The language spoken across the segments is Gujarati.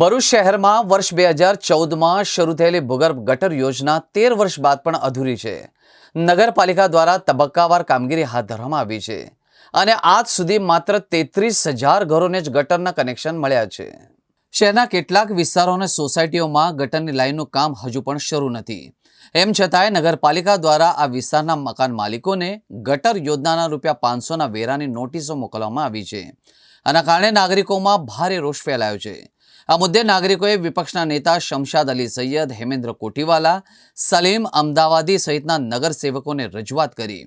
ભરૂચ શહેરમાં વર્ષ બે હજાર ચૌદમાં શરૂ થયેલી ભૂગર્ભ ગટર યોજના તેર વર્ષ બાદ પણ અધૂરી છે. નગરપાલિકા દ્વારા તબક્કાવાર કામગીરી હાથ ધરવામાં આવી છે અને આજ સુધી માત્ર તેત્રીસ હજાર ઘરોને જ ગટરના કનેક્શન મળ્યા છે. શહેરના કેટલાક વિસ્તારો અને સોસાયટીઓમાં ગટરની લાઇનનું કામ હજુ પણ શરૂ નથી. એમ છતાંય નગરપાલિકા દ્વારા આ વિસ્તારના મકાન માલિકોને ગટર યોજનાના રૂપિયા પાંચસોના વેરાની નોટિસો મોકલવામાં આવી છે. આના કારણે નાગરિકોમાં ભારે રોષ ફેલાયો છે. આ મુદ્દે નાગરિકોએ વિપક્ષના નેતા શમશાદ અલી સૈયદ, હેમેન્દ્ર કોટીવાલા, સલીમ અમદાવાદી સહિતના નગરસેવકોને રજૂઆત કરી.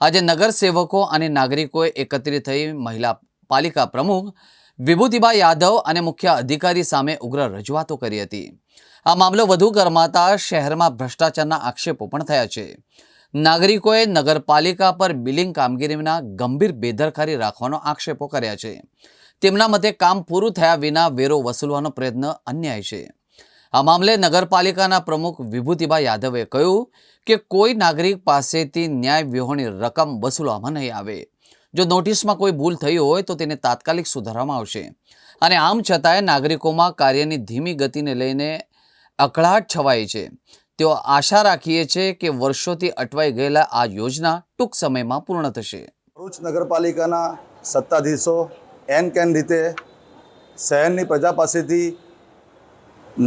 આજે નગરસેવકો અને નાગરિકોએ એકત્રિત થઈ મહિલા પાલિકા પ્રમુખ વિભૂતિબા યાદવ અને મુખ્ય અધિકારી સામે ઉગ્ર રજૂઆતો કરી હતી. આ મામલો વધુ ગરમાતા શહેરમાં ભ્રષ્ટાચારના આક્ષેપો પણ થયા છે. નાગરિકોએ નગરપાલિકા પર બિલિંગ કામગીરીના ગંભીર બેદરકારી રાખવાનો આક્ષેપો કર્યા છે. તેમના મતે કામ પૂરું થયા વિના વેરો વસૂલવાનો પ્રયત્ન અન્યાય છે. આ મામલે નગરપાલિકાના પ્રમુખ વિભૂતિભાઈ યાદવે કહ્યું કે કોઈ નાગરિક પાસેથી ન્યાય વિહોણી રકમ વસૂલવામાં નહીં આવે. જો નોટિસમાં કોઈ ભૂલ થઈ હોય તો તેને તાત્કાલિક સુધારવામાં આવશે. અને આમ છતાંય નાગરિકોમાં કાર્યની ધીમી ગતિને લઈને અકળાટ છવાઈ છે. તેઓ આશા રાખીએ છે કે વર્ષોથી અટવાઈ ગયેલા આ યોજના ટૂંક સમયમાં પૂર્ણ થશે. ભરૂચ નગરપાલિકાના સત્તાધીશો એન કેન રીતે શહેરની પ્રજા પાસેથી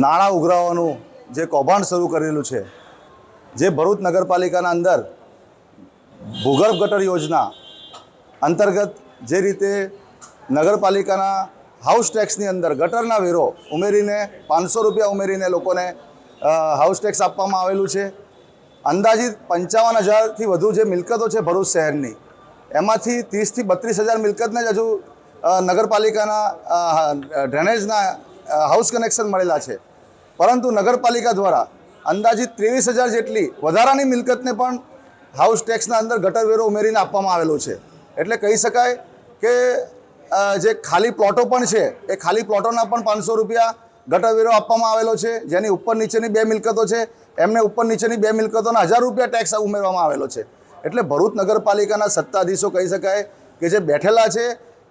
નાણાં ઉઘરાવવાનું જે કૌભાંડ શરૂ કરેલું છે, જે ભરૂચ નગરપાલિકાના અંદર ભૂગર્ભ ગટર યોજના અંતર્ગત જે રીતે નગરપાલિકાના હાઉસ ટેક્સની અંદર ગટરના વેરો ઉમેરીને પાંચસો રૂપિયા ઉમેરીને લોકોને હાઉસ ટેક્સ આપવામાં આવેલું છે. અંદાજિત પંચાવન હજારથી વધુ જે મિલકતો છે ભરૂચ શહેરની, એમાંથી ત્રીસથી બત્રીસ હજાર મિલકતને જ હજુ નગરપાલિકાના ડ્રેનેજના હાઉસ કનેક્શન મળેલા છે. પરંતુ નગરપાલિકા દ્વારા અંદાજિત ત્રેવીસ હજાર જેટલી વધારાની મિલકતને પણ હાઉસ ટેક્સના અંદર ગટર વેરો ઉમેરીને આપવામાં આવેલો છે. એટલે કહી શકાય કે જે ખાલી પ્લોટો પણ છે, એ ખાલી પ્લોટોના પણ પાંચસો રૂપિયા ગટર વેરો આપવામાં આવેલો છે. જેની ઉપર નીચેની બે મિલકતો છે, એમને ઉપર નીચેની બે મિલકતોના હજાર રૂપિયા ટેક્સ ઉમેરવામાં આવેલો છે. એટલે ભરૂચ નગરપાલિકાના સત્તાધીશો કહી શકાય કે જે બેઠેલા છે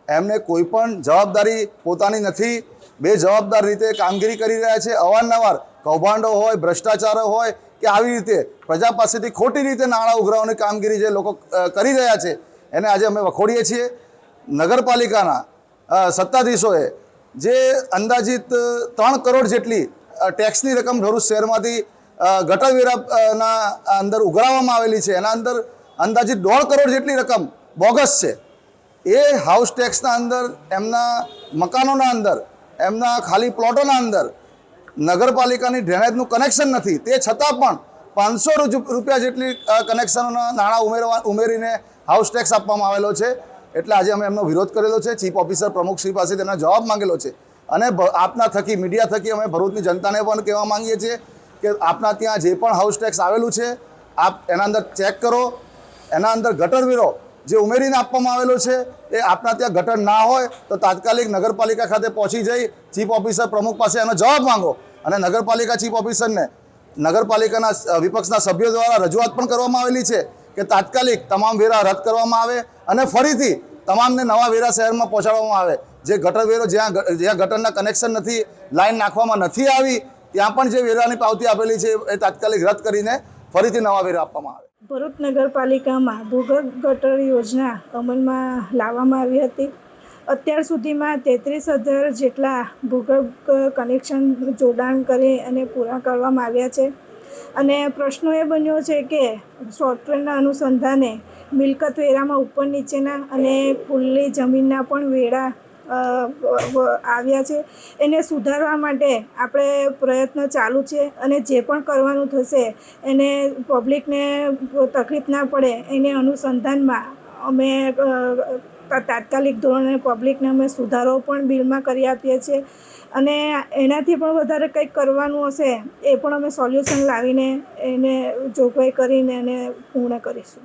એમને કોઈ પણ જવાબદારી પોતાની નથી. બે જવાબદાર રીતે કામગીરી કરી રહ્યા છે. અવારનવાર કૌભાંડો હોય, ભ્રષ્ટાચારો હોય કે આવી રીતે પ્રજા પાસેથી ખોટી રીતે નાણાં ઉઘરાવવાની કામગીરી જે લોકો કરી રહ્યા છે, એને આજે અમે વખોડીએ છીએ. નગરપાલિકાના સત્તાધીશોએ જે અંદાજિત ત્રણ કરોડ જેટલી ટેક્સની રકમ ભરૂચ શહેરમાંથી ગટરવેરાના અંદર ઉઘરાવવામાં આવેલી છે. એના અંદર અંદાજિત દોઢ કરોડ જેટલી રકમ બોગસ છે. એ હાઉસ ટેક્સના અંદર, એમના મકાનોના અંદર, એમના ખાલી પ્લોટોના અંદર નગરપાલિકાની ડ્રેનેજનું કનેક્શન નથી. તે છતાં પણ પાંચસો રૂપિયા જેટલી કનેક્શનોના નાણાં ઉમેરવા, ઉમેરીને હાઉસ ટેક્સ આપવામાં આવેલો છે. એટલે આજે અમે એમનો વિરોધ કરેલો છે. ચીફ ઓફિસર પ્રમુખશ્રી પાસે તેમના જવાબ માંગેલો છે. અને આપના થકી મીડિયા થકી અમે ભરૂચની જનતાને પણ કહેવા માંગીએ છીએ કે આપના ત્યાં જે પણ હાઉસ ટેક્સ આવેલું છે, આપ એના અંદર ચેક કરો. એના અંદર ગટર વેરો જે ઉમેરીને આપવામાં આવેલો છે, એ આપના ત્યાં ગટર ના હોય તો તાત્કાલિક નગરપાલિકા ખાતે પહોંચી જઈ ચીફ ઓફિસર પ્રમુખ પાસે એનો જવાબ માંગો અને નગરપાલિકા ચીફ ઓફિસરને નગરપાલિકાના વિપક્ષના સભ્યો દ્વારા રજૂઆત પણ કરવામાં આવેલી છે કે તાત્કાલિક તમામ વેરા રદ કરવામાં આવે અને ફરીથી તમામને નવા વેરા શહેરમાં પહોંચાડવામાં આવે. જે ગટર વેરો જ્યાં જ્યાં ગટરના કનેક્શન નથી, લાઈન નાખવામાં નથી આવી, ત્યાં પણ જે વેરાની પાવતી આપેલી છે એ તાત્કાલિક રદ કરીને ફરીથી નવા વેરા આપવામાં આવે. ભરૂચ નગરપાલિકામાં ભૂગર્ભ ગટર યોજના અમલમાં લાવવામાં આવી હતી. અત્યાર સુધીમાં તેત્રીસ હજાર જેટલા ભૂગર્ભ કનેક્શન જોડાણ કરી અને પૂરા કરવામાં આવ્યા છે. અને પ્રશ્નો એ બન્યો છે કે સોફ્ટવેરના અનુસંધાને મિલકત વેરામાં ઉપર નીચેના અને ખુલ્લી જમીનના પણ વેરા આવ્યા છે. એને સુધારવા માટે આપણે પ્રયત્ન ચાલુ છે અને જે પણ કરવાનું થશે એને પબ્લિકને તકલીફ ના પડે એને અનુસંધાનમાં અમે તાત્કાલિક ધોરણે પબ્લિકને અમે સુધારો પણ બિલમાં કરી આપીએ છીએ. અને એનાથી પણ વધારે કંઈક કરવાનું હશે એ પણ અમે સોલ્યુશન લાવીને એને જોગવાઈ કરીને એને પૂર્ણ કરીશું.